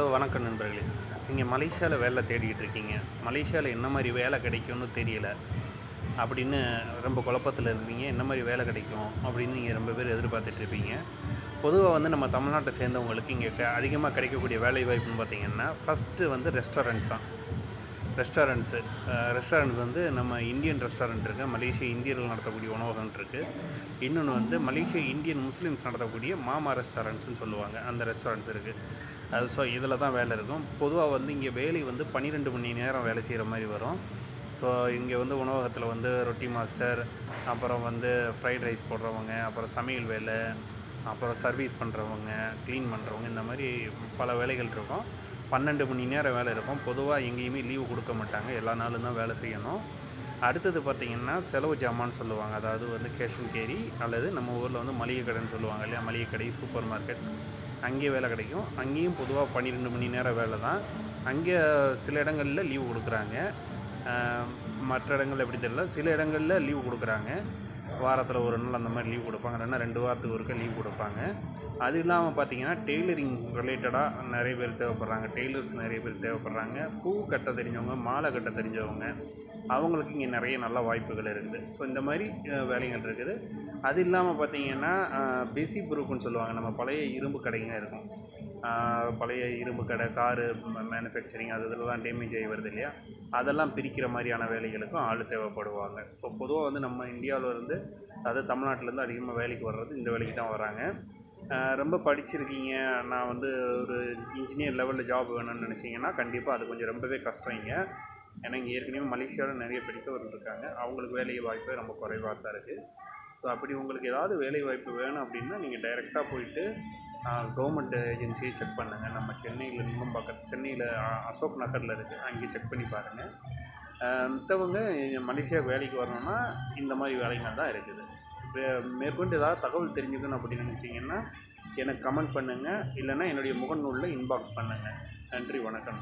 Hello வணக்கம் நண்பர்களே. நீங்கள் மலேசியாவில் வேலை தேடிக்கிட்டு இருக்கீங்க. மலேசியாவில் என்ன மாதிரி வேலை கிடைக்கும்னு தெரியல. அப்படின்னு ரொம்ப குழப்பத்தில் இருப்பீங்க என்ன மாதிரி வேலை கிடைக்கும் அப்படின்னு நீங்கள் ரொம்ப பேர் எதிர்பார்த்துட்டு இருப்பீங்க. பொதுவாக வந்து நம்ம தமிழ்நாட்டை சேர்ந்தவங்களுக்கு இங்கே க அதிகமாக கிடைக்கக்கூடிய வேலை வாய்ப்புன்னு பார்த்தீங்கன்னா ஃபஸ்ட்டு வந்து ரெஸ்டாரண்ட் தான். ரெஸ்டாரண்ட்ஸு ரெஸ்டாரண்ட் வந்து நம்ம இந்தியன் ரெஸ்டாரண்ட் இருக்குது மலேசிய இந்தியர்கள் நடத்தக்கூடிய உணவகம் இருக்குது இன்னொன்று வந்து மலேசிய இந்தியன் முஸ்லீம்ஸ் நடத்தக்கூடிய மாமா ரெஸ்டாரண்ட்ஸ்னு சொல்லுவாங்க. அந்த ரெஸ்டாரண்ட்ஸ் இருக்குது அது ஸோ இதில் தான் வேலை இருக்கும். பொதுவாக வந்து இங்கே வேலை வந்து பன்னிரெண்டு மணி நேரம் வேலை செய்கிற மாதிரி வரும். ஸோ இங்கே வந்து உணவகத்தில் வந்து ரொட்டி மாஸ்டர் அப்புறம் வந்து ஃப்ரைட் ரைஸ் போடுறவங்க அப்புறம் சமையல் வேலை அப்புறம் சர்வீஸ் பண்ணுறவங்க க்ளீன் பண்ணுறவங்க இந்த மாதிரி பல வேலைகள் இருக்கும். பன்னெண்டு மணி நேரம் வேலை இருக்கும். பொதுவாக எங்கேயுமே லீவு கொடுக்க மாட்டாங்க. எல்லா நாளும் தான் வேலை செய்யணும். அடுத்தது பார்த்திங்கன்னா செலவு ஜாமான்னு சொல்லுவாங்க. அதாவது வந்து கேஷ் அண்ட் கேரி அல்லது நம்ம ஊரில் வந்து மளிகை கடைன்னு சொல்லுவாங்க இல்லையா? மளிகை கடை சூப்பர் மார்க்கெட் அங்கேயே வேலை கிடைக்கும். அங்கேயும் பொதுவாக பன்னிரெண்டு மணி நேரம் வேலை தான். அங்கே சில இடங்களில் லீவு கொடுக்குறாங்க. மற்ற இடங்கள் எப்படி தெரியல? சில இடங்களில் லீவு கொடுக்குறாங்க. வாரத்தில் ஒரு நாள் அந்த மாதிரி லீவ் கொடுப்பாங்க. இல்லைன்னா ரெண்டு வாரத்துக்கு ஒருக்க லீவ் கொடுப்பாங்க. அது இல்லாமல் பார்த்தீங்கன்னா டெய்லரிங் ரிலேட்டடாக நிறைய பேர் தேவைப்படுறாங்க. டெய்லர்ஸ் நிறைய பேர் தேவைப்படுறாங்க. பூ கட்ட தெரிஞ்சவங்க மாலை கட்ட தெரிஞ்சவங்க அவங்களுக்கு இங்கே நிறைய நல்ல வாய்ப்புகள் இருக்குது. ஸோ இந்த மாதிரி வேலைகள் இருக்குது. அது இல்லாமல் பார்த்தீங்கன்னா பெசி ப்ரூஃப்னு சொல்லுவாங்க. நம்ம பழைய இரும்பு கடைங்க இருக்கும். பழைய இரும்பு கடை காரு மேனுஃபேக்சரிங் அது இதெல்லாம் டேமேஜ் ஆகி வருது இல்லையா? அதெல்லாம் பிரிக்கிற மாதிரியான வேலைகளுக்கும் ஆள் தேவைப்படுவாங்க. ஸோ பொதுவாக வந்து நம்ம இந்தியாவில் இருந்து அதாவது தமிழ்நாட்டிலேருந்து அதிகமாக வேலைக்கு வர்றது இந்த வேலைக்கு தான் வராங்க ரொம்ப படிச்சிருக்கீங்க. நான் வந்து ஒரு இன்ஜினியர் லெவலில் ஜாப் வேணும்னு நினச்சிங்கன்னா கண்டிப்பாக அது கொஞ்சம் ரொம்பவே கஷ்டம் இங்கே. ஏன்னா இங்கே ஏற்கனவே மலேசியாவில் நிறைய படித்தவர்கள் இருக்காங்க. அவங்களுக்கு வேலை வாய்ப்பு ரொம்ப குறைவாக தான் இருக்குது ஸோ அப்படி உங்களுக்கு ஏதாவது வேலை வாய்ப்பு வேணும் அப்படின்னா நீங்கள் டைரெக்டாக போயிட்டு கவர்மெண்ட் ஏஜென்சியை செக் பண்ணுங்கள் நம்ம சென்னையில் இன்னும் பக்கத்து சென்னையில் அசோக் நகரில் இருக்குது அங்கேயே செக் பண்ணி பாருங்கள் மித்தவங்க மலேசியா வேலைக்கு வரணும்னா இந்த மாதிரி வேலைகள் தான் இருக்குது. இப்போ மேற்கொண்டு ஏதாவது தகவல் தெரிஞ்சுக்கணும் அப்படின்னு நினச்சிங்கன்னா எனக்கு கமெண்ட் பண்ணுங்கள் இல்லைன்னா என்னுடைய முகநூலில் இன்பாக்ஸ் பண்ணுங்கள் நன்றி வணக்கம்.